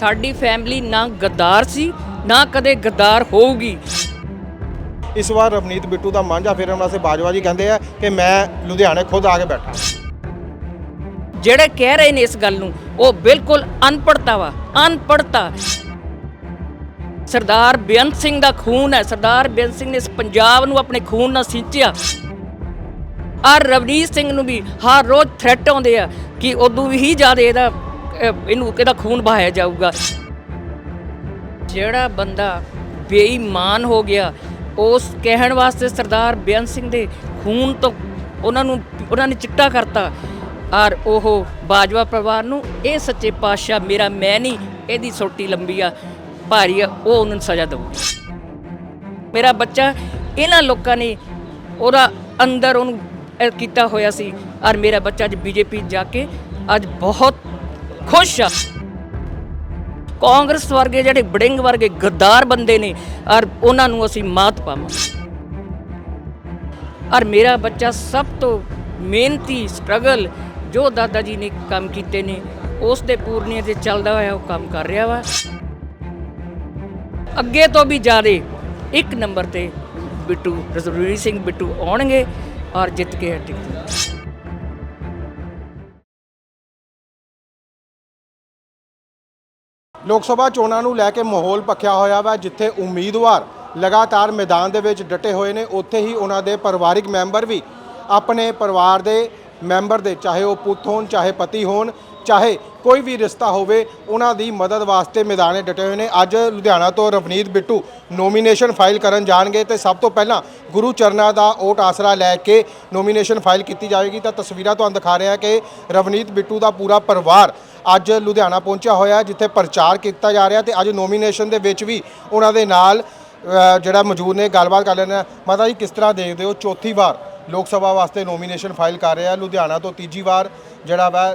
ਸਾਡੀ ਫੈਮਿਲੀ ਨਾ ਗੱਦਾਰ ਸੀ ਨਾ ਕਦੇ ਗੱਦਾਰ ਹੋਊਗੀ। ਇਸ ਵਾਰ ਰਵਨੀਤ ਬਿੱਟੂ ਦਾ ਮਾਂਝਾ ਫੇਰਨ ਵਾਸਤੇ ਬਾਜਵਾ ਜੀ ਕਹਿੰਦੇ ਆ ਕਿ ਮੈਂ ਲੁਧਿਆਣੇ ਖੁਦ ਆ ਕੇ ਬੈਠਾ। ਜਿਹੜੇ ਕਹਿ ਰਹੇ ਨੇ ਇਸ ਗੱਲ ਨੂੰ ਉਹ ਬਿਲਕੁਲ ਅਨਪੜਤਾ ਵਾ ਅਨਪੜਤਾ ਸਰਦਾਰ ਬੇਅੰਤ ਸਿੰਘ ਦਾ ਖੂਨ ਹੈ ਸਰਦਾਰ ਬੇਅੰਤ ਸਿੰਘ ਨੇ ਇਸ ਪੰਜਾਬ ਨੂੰ ਆਪਣੇ ਖੂਨ ਨਾਲ ਸਿੰਚਿਆ। ਔਰ ਰਵਨੀਤ ਸਿੰਘ ਨੂੰ ਵੀ ਹਰ ਰੋਜ਼ ਥ੍ਰੈਟ ਆਉਂਦੇ ਆ ਕਿ ਉਦੋਂ ਵੀ ਹੀ ਜ਼ਿਆਦਾ ਇਹਦਾ ਇਹਨੂੰ ਇਹਦਾ ਖੂਨ ਬਹਾਇਆ ਜਾਊਗਾ? ਜਿਹੜਾ ਬੰਦਾ ਬੇਈਮਾਨ ਹੋ ਗਿਆ, ਉਸ ਕਹਿਣ ਵਾਸਤੇ ਸਰਦਾਰ ਬੇਅੰਤ ਸਿੰਘ ਦੇ ਖੂਨ ਤੋਂ ਉਹਨਾਂ ਨੂੰ, ਉਹਨਾਂ ਨੇ ਚਿੱਟਾ ਕਰਤਾ। ਔਰ ਉਹ ਬਾਜਵਾ ਪਰਿਵਾਰ ਨੂੰ, ਇਹ ਸੱਚੇ ਪਾਤਸ਼ਾਹ ਮੇਰਾ ਮੈਂ ਨਹੀਂ, ਇਹਦੀ ਸੋਟੀ ਲੰਬੀ ਆ, ਭਾਰੀ ਆ, ਉਹ ਉਹਨਾਂ ਨੂੰ ਸਜ਼ਾ ਦੇਊਗੀ। ਮੇਰਾ ਬੱਚਾ, ਇਹਨਾਂ ਲੋਕਾਂ ਨੇ ਉਹਦਾ ਅੰਦਰ ਉਹਨੂੰ ਕੀਤਾ ਹੋਇਆ ਸੀ। ਔਰ ਮੇਰਾ ਬੱਚਾ ਅੱਜ ਬੀਜੇਪੀ ਜਾ ਕੇ ਅੱਜ ਬਹੁਤ ਖੁਸ਼ ਆ। ਕਾਂਗਰਸ ਵਰਗੇ ਜਿਹੜੇ ਬੜਿੰਗ ਵਰਗੇ ਗੱਦਾਰ ਬੰਦੇ ਨੇ, ਔਰ ਉਹਨਾਂ ਨੂੰ ਅਸੀਂ ਮਾਤ ਪਾਵਾਂਗੇ। ਔਰ ਮੇਰਾ ਬੱਚਾ ਸਭ ਤੋਂ ਮਿਹਨਤੀ ਸਟਰਗਲ ਜੋ ਦਾਦਾ ਜੀ ਨੇ ਕੰਮ ਕੀਤੇ ਨੇ, ਉਸ ਦੇ ਪੂਰਨੀਆਂ ਤੇ ਚੱਲਦਾ ਹੋਇਆ ਉਹ ਕੰਮ ਕਰ ਰਿਹਾ ਵਾ। ਅੱਗੇ ਤੋਂ ਵੀ ਜ਼ਿਆਦੇ ਇੱਕ ਨੰਬਰ ਤੇ ਬਿੱਟੂ ਰਸਵੀਰ ਸਿੰਘ ਬਿੱਟੂ ਆਉਣਗੇ ਔਰ ਜਿੱਤ ਕੇ ਹਟਣਗੇ। ਲੋਕ ਸਭਾ ਚੋਣਾਂ ਨੂੰ ਲੈ ਕੇ ਮਾਹੌਲ ਪੱਖਿਆ ਹੋਇਆ ਵਾ, ਜਿੱਥੇ ਉਮੀਦਵਾਰ ਲਗਾਤਾਰ ਮੈਦਾਨ ਦੇ ਵਿੱਚ ਡਟੇ ਹੋਏ ਨੇ, ਉੱਥੇ ਹੀ ਉਹਨਾਂ ਦੇ ਪਰਿਵਾਰਿਕ ਮੈਂਬਰ ਵੀ ਆਪਣੇ ਪਰਿਵਾਰ ਦੇ ਮੈਂਬਰ ਦੇ, ਚਾਹੇ ਉਹ ਪੁੱਤ ਹੋਣ, ਚਾਹੇ ਪਤੀ ਹੋਣ ਚਾਹੇ ਕੋਈ ਵੀ ਰਿਸ਼ਤਾ ਹੋਵੇ, ਉਹਨਾਂ ਦੀ ਮਦਦ ਵਾਸਤੇ ਮੈਦਾਨੇ ਡਟੇ ਹੋਏ ਨੇ। ਅੱਜ ਲੁਧਿਆਣਾ ਤੋਂ ਰਵਨੀਤ ਬਿੱਟੂ ਨੋਮੀਨੇਸ਼ਨ ਫਾਈਲ ਕਰਨ ਜਾਣਗੇ ਤੇ ਸਭ ਤੋਂ ਪਹਿਲਾਂ ਗੁਰੂ ਚਰਨਾਂ ਦਾ ਓਟ ਆਸਰਾ ਲੈ ਕੇ ਨੋਮੀਨੇਸ਼ਨ ਫਾਈਲ ਕੀਤੀ ਜਾਵੇਗੀ। ਤਾਂ ਤਸਵੀਰਾਂ ਤੁਹਾਨੂੰ ਦਿਖਾ ਰਿਹਾ ਕਿ ਰਵਨੀਤ ਬਿੱਟੂ ਦਾ ਪੂਰਾ ਪਰਿਵਾਰ ਅੱਜ ਲੁਧਿਆਣਾ ਪਹੁੰਚਿਆ ਹੋਇਆ ਜਿੱਥੇ ਪ੍ਰਚਾਰ ਕੀਤਾ ਜਾ ਰਿਹਾ ਤੇ ਅੱਜ ਨੋਮੀਨੇਸ਼ਨ ਦੇ ਵਿੱਚ ਵੀ ਉਹਨਾਂ ਦੇ ਨਾਲ ਜਿਹੜਾ ਮੌਜੂਦ ਨੇ, ਗੱਲਬਾਤ ਕਰ ਲੈਣਾ ਮਾਤਾ ਜੀ, ਕਿਸ ਤਰ੍ਹਾਂ ਦੇਖਦੇ ਹੋ? ਚੌਥੀ ਵਾਰ ਲੋਕ ਸਭਾ ਵਾਸਤੇ ਨੋਮੀਨੇਸ਼ਨ ਫਾਈਲ ਕਰ ਰਿਹਾ ਲੁਧਿਆਣਾ ਤੋਂ ਤੀਜੀ ਵਾਰ ਜਿਹੜਾ ਵਾ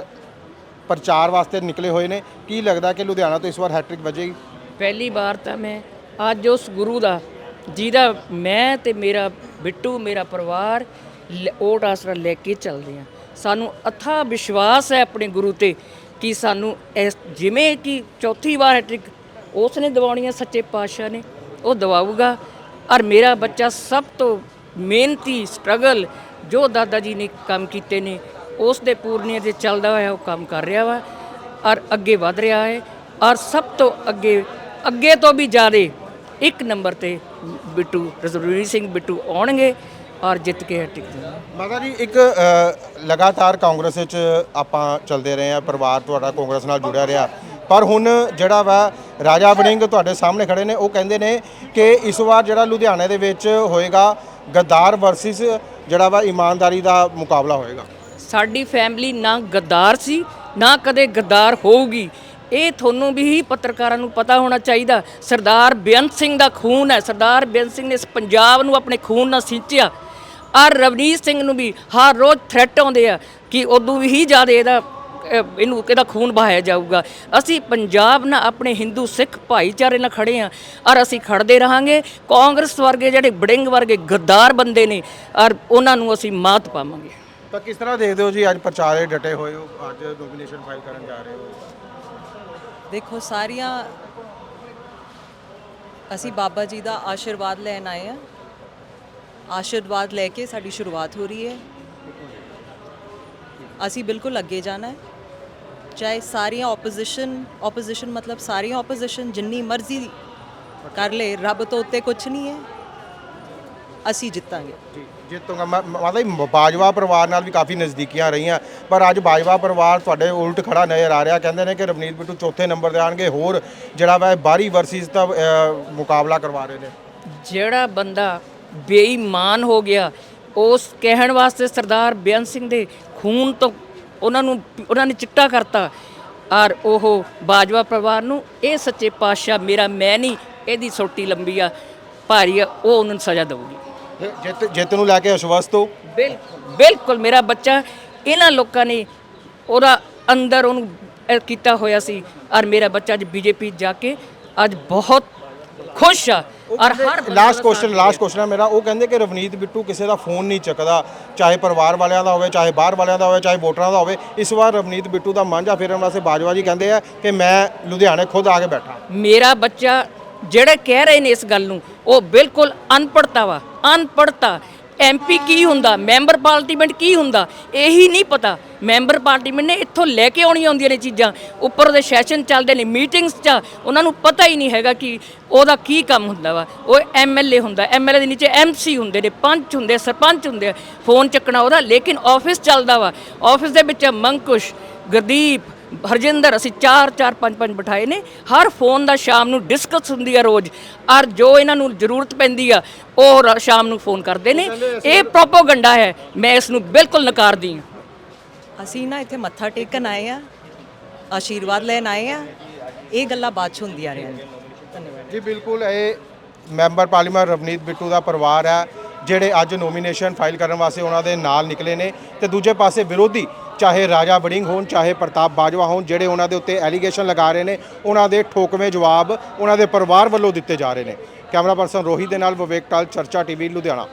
ਪ੍ਰਚਾਰ ਵਾਸਤੇ ਨਿਕਲੇ ਹੋਏ ਨੇ। ਕੀ ਲੱਗਦਾ ਕਿ ਲੁਧਿਆਣਾ ਤੋਂ ਇਸ ਵਾਰ ਹੈਟ੍ਰਿਕ ਵੱਜੇਗੀ? ਪਹਿਲੀ ਵਾਰ ਤਾਂ ਮੈਂ ਅੱਜ ਉਸ ਗੁਰੂ ਦਾ, ਜਿਹਦਾ ਮੈਂ ਤੇ ਮੇਰਾ ਬਿੱਟੂ, ਮੇਰਾ ਪਰਿਵਾਰ ਲ- ਓਟ ਆਸਰਾ ਲੈ ਕੇ ਚੱਲਦੇ ਆ ਸਾਨੂੰ ਅਥਾ ਵਿਸ਼ਵਾਸ ਹੈ ਆਪਣੇ ਗੁਰੂ ਤੇ ਕਿ ਸਾਨੂੰ ਇਸ ਜਿਵੇਂ ਕਿ ਚੌਥੀ ਵਾਰ ਹੈਟ੍ਰਿਕ ਉਸ ਨੇ ਦਿਵਾਉਣੀ ਹੈ ਸੱਚੇ ਪਾਤਸ਼ਾਹ ਨੇ, ਉਹ ਦਿਵਾਊਗਾ। ਔਰ ਮੇਰਾ ਬੱਚਾ ਸਭ ਤੋਂ ਮਿਹਨਤੀ ਸਟਰਗਲ ਜੋ ਦਾਦਾ ਜੀ ਨੇ ਕੰਮ ਕੀਤੇ ਨੇ ਉਸ ਦੇ ਪੂਰਨੀਆਂ ਤੇ ਚੱਲਦਾ ਹੋਇਆ ਉਹ ਕੰਮ ਕਰ ਰਿਹਾ ਵਾ, ਔਰ ਅੱਗੇ ਵਧ ਰਿਹਾ ਹੈ, ਔਰ ਸਭ ਤੋਂ ਅੱਗੇ ਅੱਗੇ ਤੋਂ ਵੀ ਜ਼ਿਆਦਾ ਇੱਕ ਨੰਬਰ ਤੇ ਬਿੱਟੂ, ਰਜਵੀਰ ਸਿੰਘ ਬਿੱਟੂ ਆਉਣਗੇ ਔਰ ਜਿੱਤ ਕੇ ਹਟਣਗੇ ਮਾਤਾ ਜੀ, ਇੱਕ ਲਗਾਤਾਰ ਕਾਂਗਰਸ ਵਿੱਚ ਆਪਾਂ ਚੱਲਦੇ ਰਹੇ ਆ ਪਰਿਵਾਰ ਤੁਹਾਡਾ ਕਾਂਗਰਸ ਨਾਲ ਜੁੜਿਆ ਰਿਹਾ। ਪਰ ਹੁਣ ਜਿਹੜਾ ਵਾ ਰਾਜਾ ਵੜਿੰਗ ਤੁਹਾਡੇ ਸਾਹਮਣੇ ਖੜੇ ਨੇ, ਉਹ ਕਹਿੰਦੇ ਨੇ ਕਿ ਇਸ ਵਾਰ ਜਿਹੜਾ ਲੁਧਿਆਣੇ ਦੇ ਵਿੱਚ ਹੋਏਗਾ ਗੱਦਾਰ ਵਰਸਸ ਜਿਹੜਾ ਵਾ ਇਮਾਨਦਾਰੀ ਦਾ ਮੁਕਾਬਲਾ ਹੋਏਗਾ। ਸਾਡੀ ਫੈਮਿਲੀ ਨਾ ਗੱਦਾਰ ਸੀ, ਨਾ ਕਦੇ ਗੱਦਾਰ ਹੋਊਗੀ। ਇਹ ਤੁਹਾਨੂੰ ਵੀ ਹੀ ਪੱਤਰਕਾਰਾਂ ਨੂੰ ਪਤਾ ਹੋਣਾ ਚਾਹੀਦਾ। ਸਰਦਾਰ ਬੇਅੰਤ ਸਿੰਘ ਦਾ ਖੂਨ ਹੈ। ਸਰਦਾਰ ਬੇਅੰਤ ਸਿੰਘ ਨੇ ਇਸ ਪੰਜਾਬ ਨੂੰ ਆਪਣੇ ਖੂਨ ਨਾਲ ਸਿੰਚਿਆ। ਔਰ ਰਵਨੀਤ ਸਿੰਘ ਨੂੰ ਵੀ ਹਰ ਰੋਜ਼ ਥ੍ਰੈਟ ਆਉਂਦੇ ਆ ਕਿ ਉਦੋਂ ਵੀ ਹੀ ਜ਼ਿਆਦਾ ਇਹਦਾ ਇਹਨੂੰ ਇਹਦਾ ਖੂਨ ਬਹਾਇਆ ਜਾਊਗਾ। ਅਸੀਂ ਪੰਜਾਬ ਨਾਲ ਆਪਣੇ ਹਿੰਦੂ ਸਿੱਖ ਭਾਈਚਾਰੇ ਨਾਲ ਖੜੇ ਆ ਔਰ ਅਸੀਂ ਖੜਦੇ ਰਹਾਂਗੇ। ਕਾਂਗਰਸ ਵਰਗੇ ਜਿਹੜੇ ਬੜਿੰਗ ਵਰਗੇ ਗੱਦਾਰ ਬੰਦੇ ਨੇ, ਔਰ ਉਹਨਾਂ ਨੂੰ ਅਸੀਂ ਮਾਤ ਪਾਵਾਂਗੇ। ਤਾਂ ਕਿਸ ਤਰ੍ਹਾਂ ਦੇਖਦੇ ਹੋ ਜੀ ਅੱਜ ਪ੍ਰਚਾਰੇ ਡਟੇ ਹੋਏ ਹੋ? ਅੱਜ ਨੋਮੀਨੇਸ਼ਨ ਫਾਈਲ ਕਰਨ ਜਾ ਰਹੇ ਹੋ? ਦੇਖੋ ਸਾਰੀਆਂ ਅਸੀਂ ਬਾਬਾ ਜੀ ਦਾ ਆਸ਼ੀਰਵਾਦ ਲੈਣ ਆਏ ਆ ਆਸ਼ੀਰਵਾਦ ਲੈ ਕੇ ਸਾਡੀ ਸ਼ੁਰੂਆਤ ਹੋ ਰਹੀ ਹੈ। ਅਸੀਂ ਬਿਲਕੁਲ ਅੱਗੇ ਜਾਣਾ ਹੈ। ਚਾਹੇ ਸਾਰੀਆਂ ਆਪੋਜੀਸ਼ਨ ਆਪੋਜੀਸ਼ਨ ਮਤਲਬ ਸਾਰੀਆਂ ਆਪੋਜੀਸ਼ਨ ਜਿੰਨੀ ਮਰਜ਼ੀ ਕਰ ਲੇ ਰੱਬ ਤੋਂ ਉੱਤੇ ਕੁਝ ਨਹੀਂ ਹੈ। ਅਸੀਂ ਜਿੱਤਾਂਗੇ। ਜਿੱਤੂਗਾ। ਮੈਂ- ਮਾਤਾ ਜੀ ਬਾਜਵਾ ਪਰਿਵਾਰ ਨਾਲ ਵੀ ਕਾਫੀ ਨਜ਼ਦੀਕੀਆਂ ਰਹੀਆਂ। ਪਰ ਅੱਜ ਬਾਜਵਾ ਪਰਿਵਾਰ ਤੁਹਾਡੇ ਉਲਟ ਖੜਾ ਨਜ਼ਰ ਆ ਰਿਹਾ। ਕਹਿੰਦੇ ਨੇ ਕਿ ਰਵਨੀਤ ਬਿੱਟੂ ਚੌਥੇ ਨੰਬਰ ਤੇ ਆਣਗੇ। ਹੋਰ ਜਿਹੜਾ ਵਾ ਬਾਹਰੀ ਵਰਸਿਸ ਦਾ ਮੁਕਾਬਲਾ ਕਰਵਾ ਰਹੇ ਨੇ। ਜਿਹੜਾ ਬੰਦਾ ਬੇਈਮਾਨ ਹੋ ਗਿਆ, ਉਸ ਕਹਿਣ ਵਾਸਤੇ ਸਰਦਾਰ ਬੇਅੰਤ ਸਿੰਘ ਦੇ ਖੂਨ ਤੋਂ ਉਹਨਾਂ ਨੂੰ ਉਹਨਾਂ ਨੇ ਚਿੱਟਾ ਕਰਤਾ। ਔਰ ਉਹ ਬਾਜਵਾ ਪਰਿਵਾਰ ਨੂੰ, ਇਹ ਸੱਚੇ ਪਾਤਸ਼ਾਹ ਮੇਰਾ ਮੈਂ ਨਹੀਂ, ਇਹਦੀ ਸੋਟੀ ਲੰਬੀ ਆ। ਭਾਰੀ ਆ, ਉਹ ਉਹਨਾਂ ਨੂੰ ਸਜ਼ਾ ਦੇਊਗੀ। ਜਿੱਤ ਜਿੱਤ ਨੂੰ ਲੈ ਕੇ ਅਸ਼ਵਸਤ ਹੋ। ਬਿਲਕੁਲ ਬਿਲਕੁਲ ਮੇਰਾ ਬੱਚਾ ਇਹਨਾਂ ਲੋਕਾਂ ਨੇ ਉਹਦਾ ਅੰਦਰ ਉਹਨੂੰ ਇਹ ਕੀਤਾ ਹੋਇਆ ਸੀ ਔਰ ਮੇਰਾ ਬੱਚਾ ਅੱਜ ਬੀਜੇਪੀ ਜਾ ਕੇ ਅੱਜ ਬਹੁਤ ਖੁਸ਼ ਆ ਔਰ ਹਰ ਬੰਦੇ ਲਾਸਟ ਦਾ ਕੁਐਸਚਨ ਸਾਥ ਲਾਸਟ ਕੁਐਸਚਨ ਹੈ ਮੇਰਾ ਉਹ ਕਹਿੰਦੇ ਕਿ ਰਵਨੀਤ ਬਿੱਟੂ ਕਿਸੇ ਦਾ ਫੋਨ ਨਹੀਂ ਚੱਕਦਾ ਚਾਹੇ ਪਰਿਵਾਰ ਵਾਲਿਆਂ ਦਾ ਹੋਵੇ ਚਾਹੇ ਬਾਹਰ ਵਾਲਿਆਂ ਦਾ ਹੋਵੇ ਚਾਹੇ ਵੋਟਰਾਂ ਦਾ ਹੋਵੇ ਇਸ ਵਾਰ ਰਵਨੀਤ ਬਿੱਟੂ ਦਾ ਮਾਂਝਾ ਫੇਰਨ ਵਾਸਤੇ ਬਾਜਵਾ ਜੀ ਕਹਿੰਦੇ ਆ ਕਿ ਮੈਂ ਲੁਧਿਆਣੇ ਖੁਦ ਆ ਕੇ ਬੈਠਾ। ਮੇਰਾ ਬੱਚਾ ਜਿਹੜੇ ਕਹਿ ਰਹੇ ਨੇ ਇਸ ਗੱਲ ਨੂੰ ਉਹ ਬਿਲਕੁਲ ਅਨਪੜਤਾ ਵਾ। ਅਨਪੜਤਾ ਐਮਪੀ ਕੀ ਹੁੰਦਾ? ਮੈਂਬਰ ਪਾਰਲੀਮੈਂਟ ਕੀ ਹੁੰਦਾ? ਇਹੀ ਨਹੀਂ ਪਤਾ। ਮੈਂਬਰ ਪਾਰਲੀਮੈਂਟ ਨੇ ਇੱਥੋਂ ਲੈ ਕੇ ਆਉਣੀਆਂ ਹੁੰਦੀਆਂ ਨੇ ਚੀਜ਼ਾਂ। ਉੱਪਰ ਉਹਦੇ ਸੈਸ਼ਨ ਚੱਲਦੇ ਨੇ, ਮੀਟਿੰਗਸ 'ਚ। ਉਹਨਾਂ ਨੂੰ ਪਤਾ ਹੀ ਨਹੀਂ ਹੈਗਾ ਕਿ ਉਹਦਾ ਕੀ ਕੰਮ ਹੁੰਦਾ ਵਾ। ਉਹ ਐਮਐਲਏ ਹੁੰਦਾ। ਐਮਐਲਏ ਦੇ ਨੀਚੇ ਐਮਸੀ ਹੁੰਦੇ ਨੇ, ਪੰਚ ਹੁੰਦੇ, ਸਰਪੰਚ ਹੁੰਦੇ ਆ। ਫੋਨ ਚੱਕਣਾ ਉਹਦਾ, ਲੇਕਿਨ ਆਫਿਸ ਚੱਲਦਾ ਵਾ। ਆਫਿਸ ਦੇ ਵਿੱਚ ਮੰਕੁਸ਼ ਗੁਰਦੀਪ ਹਰਜਿੰਦਰ ਅਸੀਂ ਚਾਰ ਚਾਰ ਪੰਜ ਪੰਜ ਬਿਠਾਏ ਨੇ। ਹਰ ਫੋਨ ਦਾ ਸ਼ਾਮ ਨੂੰ ਡਿਸਕਸ ਹੁੰਦੀ ਆ ਰੋਜ਼। ਔਰ ਜੋ ਇਹਨਾਂ ਨੂੰ ਜ਼ਰੂਰਤ ਪੈਂਦੀ ਆ ਉਹ ਰ- ਸ਼ਾਮ ਨੂੰ ਫੋਨ ਕਰਦੇ ਨੇ। ਇਹ ਪ੍ਰੋਪੋਗੰਡਾ ਹੈ। ਮੈਂ ਇਸ ਨੂੰ ਬਿਲਕੁਲ ਨਕਾਰਦੀ ਹਾਂ। ਅਸੀਂ ਨਾ ਇੱਥੇ ਮੱਥਾ ਟੇਕਣ ਆਏ ਆ ਆਸ਼ੀਰਵਾਦ ਲੈਣ ਆਏ ਆ। ਇਹ ਗੱਲਾਂ ਬਾਅਦ ਚ ਹੁੰਦੀਆਂ ਧੰਨਵਾਦ। ਜੀ ਬਿਲਕੁਲ। ਇਹ ਮੈਂਬਰ ਪਾਰਲੀਮੈਂਟ ਰਵਨੀਤ ਬਿੱਟੂ ਦਾ ਪਰਿਵਾਰ ਹੈ। ਜਿਹੜੇ ਅੱਜ ਨੋਮੀਨੇਸ਼ਨ ਫਾਈਲ ਕਰਨ ਵਾਸਤੇ ਉਹਨਾਂ ਦੇ ਨਾਲ ਨਿਕਲੇ ਨੇ ਤੇ ਦੂਜੇ ਪਾਸੇ ਵਿਰੋਧੀ, ਚਾਹੇ ਰਾਜਾ ਬੜਿੰਗ ਹੋਣ, ਚਾਹੇ ਪ੍ਰਤਾਪ ਬਾਜਵਾ ਹੋਣ, ਜਿਹੜੇ ਉਹਨਾਂ ਦੇ ਉੱਤੇ ਐਲੀਗੇਸ਼ਨ ਲਗਾ ਰਹੇ ਨੇ, ਉਹਨਾਂ ਦੇ ਠੋਕਵੇਂ ਜਵਾਬ ਉਹਨਾਂ ਦੇ ਪਰਿਵਾਰ ਵੱਲੋਂ ਦਿੱਤੇ ਜਾ ਰਹੇ ਨੇ। ਕੈਮਰਾ ਪਰਸਨ ਰੋਹਿਤ ਦੇ ਨਾਲ ਵਿਵੇਕ ਟਾਲ, ਚਰਚਾ ਟੀਵੀ, ਲੁਧਿਆਣਾ।